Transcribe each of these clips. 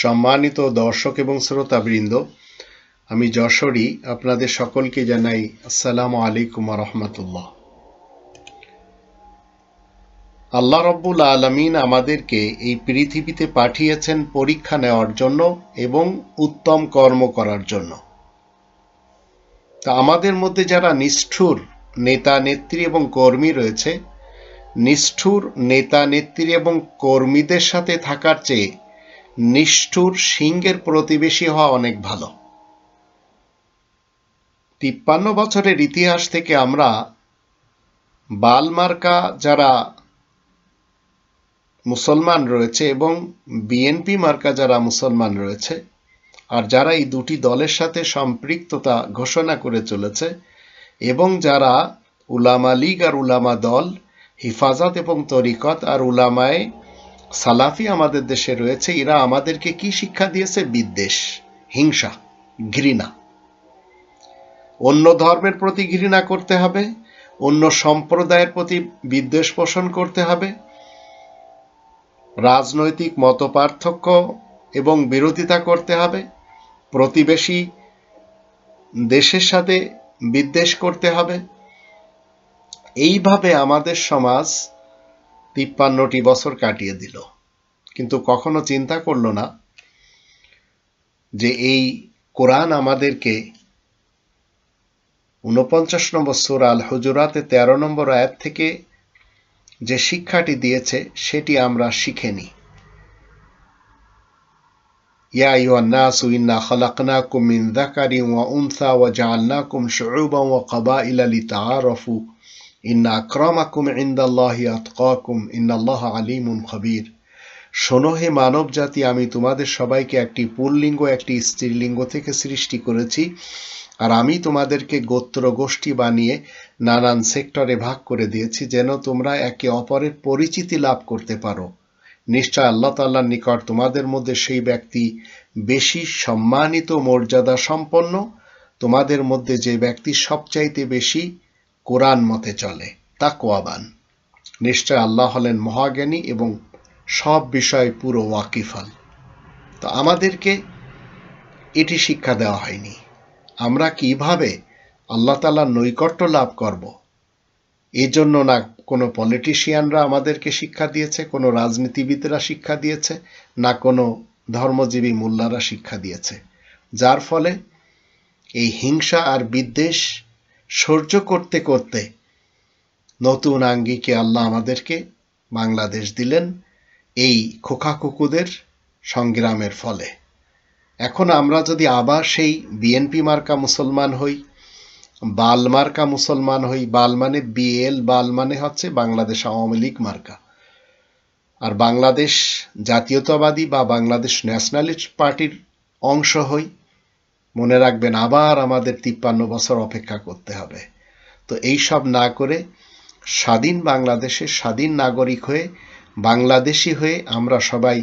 সম্মানিত দর্শক এবং শ্রোতাবৃন্দ, আমি যশোরী আপনাদের সকলকে জানাই আসসালামু আলাইকুম রহমতুল্লাহ। আল্লাহ রব্বুল আলমিন আমাদেরকে এই পৃথিবীতে পাঠিয়েছেন পরীক্ষা নেওয়ার জন্য এবং উত্তম কর্ম করার জন্য। তা আমাদের মধ্যে যারা নিষ্ঠুর নেতা, নেত্রী এবং কর্মী রয়েছে, নিষ্ঠুর নেতা, নেত্রী এবং কর্মীদের সাথে থাকার চেয়ে নিষ্ঠুর সিংহের প্রতিবেশী হওয়া অনেক ভালো। তিপ্পান্ন বছরের ইতিহাস থেকে আমরা বালমার্কা যারা মুসলমান রয়েছে এবং বিএনপি মার্কা যারা মুসলমান রয়েছে, আর যারা এই দুটি দলের সাথে সম্পৃক্ততা ঘোষণা করে চলেছে, এবং যারা উলামা লীগ আর উলামা দল, হিফাজত এবং তরিকত আর উলামায় সালাফি আমাদের দেশে রয়েছে, এরা আমাদেরকে কি শিক্ষা দিয়েছে? বিদ্বেষ, হিংসা, ঘৃণা। অন্য ধর্মের প্রতি ঘৃণা করতে হবে, অন্য সম্প্রদায়ের প্রতি বিদ্বেষ পোষণ করতে হবে। রাজনৈতিক মতপার্থক্য এবং বিরোধিতা করতে হবে, প্রতিবেশী দেশের সাথে বিদ্বেষ করতে হবে। এইভাবে আমাদের সমাজ তিপ্পান্নটি বছর কাটিয়ে দিল। কিন্তু কখনো চিন্তা করল না যে এই কোরআন আমাদেরকে উনপঞ্চাশ নম্বর সুর আল হুজুরাতে তেরো নম্বর আয়াত থেকে যে শিক্ষাটি দিয়েছে, সেটি আমরা শিখেনি ইয়া ইউহান্নাসু ইন্না খালাকনাকুম মিন যাকারিন ওয়া উনসা ওয়া জাআলনাকুম শুউবান ওয়া কাবাইলা খবীর। শোনো হে মানব জাতি আমি তোমাদের সবাইকে একটি পুল্লিঙ্গ, একটি স্ত্রীলিঙ্গ থেকে সৃষ্টি করেছি, আর আমি তোমাদেরকে গোত্র গোষ্ঠী বানিয়ে নানান সেক্টরে ভাগ করে দিয়েছি, যেন তোমরা একে অপরের পরিচিতি লাভ করতে পারো। নিশ্চয় আল্লাহ তাল্লার নিকট তোমাদের মধ্যে সেই ব্যক্তি বেশি সম্মানিত মর্যাদা সম্পন্ন তোমাদের মধ্যে যে ব্যক্তি সবচাইতে বেশি কোরআন মতে চলে তা কোয়াবান নিশ্চয় আল্লাহ হলেন মহাজ্ঞানী এবং সব বিষয় পুরো ওয়াকিফাল। তো আমাদেরকে এটি শিক্ষা দেওয়া হয়নি। আমরা কীভাবে আল্লাহ তালার নৈকট্য লাভ করব? এই জন্য না কোনো পলিটিশিয়ানরা আমাদেরকে শিক্ষা দিয়েছে, কোনো রাজনীতিবিদরা শিক্ষা দিয়েছে, না কোনো ধর্মজীবী মোল্লারা শিক্ষা দিয়েছে। যার ফলে এই হিংসা আর বিদ্বেষ সহ্য করতে করতে নতুন আঙ্গিকে আল্লাহ আমাদেরকে বাংলাদেশ দিলেন এই খোকা কুকুদের সংগ্রামের ফলে। এখন আমরা যদি আবার সেই বিএনপি মার্কা মুসলমান হই, বাল মার্কা মুসলমান হই, বাল মানে বিএল বাল মানে হচ্ছে বাংলাদেশ আওয়ামী লীগ মার্কা। আর বাংলাদেশ জাতীয়তাবাদী বা বাংলাদেশ ন্যাশনালিস্ট পার্টির অংশ হই মনে রাখবেন, আবার আমাদের তিপ্পান্ন বছর অপেক্ষা করতে হবে। তো এই সব না করে স্বাধীন বাংলাদেশে স্বাধীন নাগরিক হয়ে, বাংলাদেশি হয়ে আমরা সবাই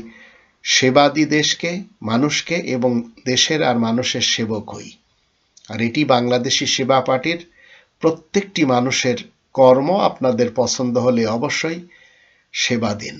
সেবাদি দেশকে, মানুষকে এবং দেশের আর মানুষের সেবক হই। আর এটি বাংলাদেশি সেবা পার্টির প্রত্যেকটি মানুষের কর্ম, আপনাদের পছন্দ হলে অবশ্যই সেবা দিন।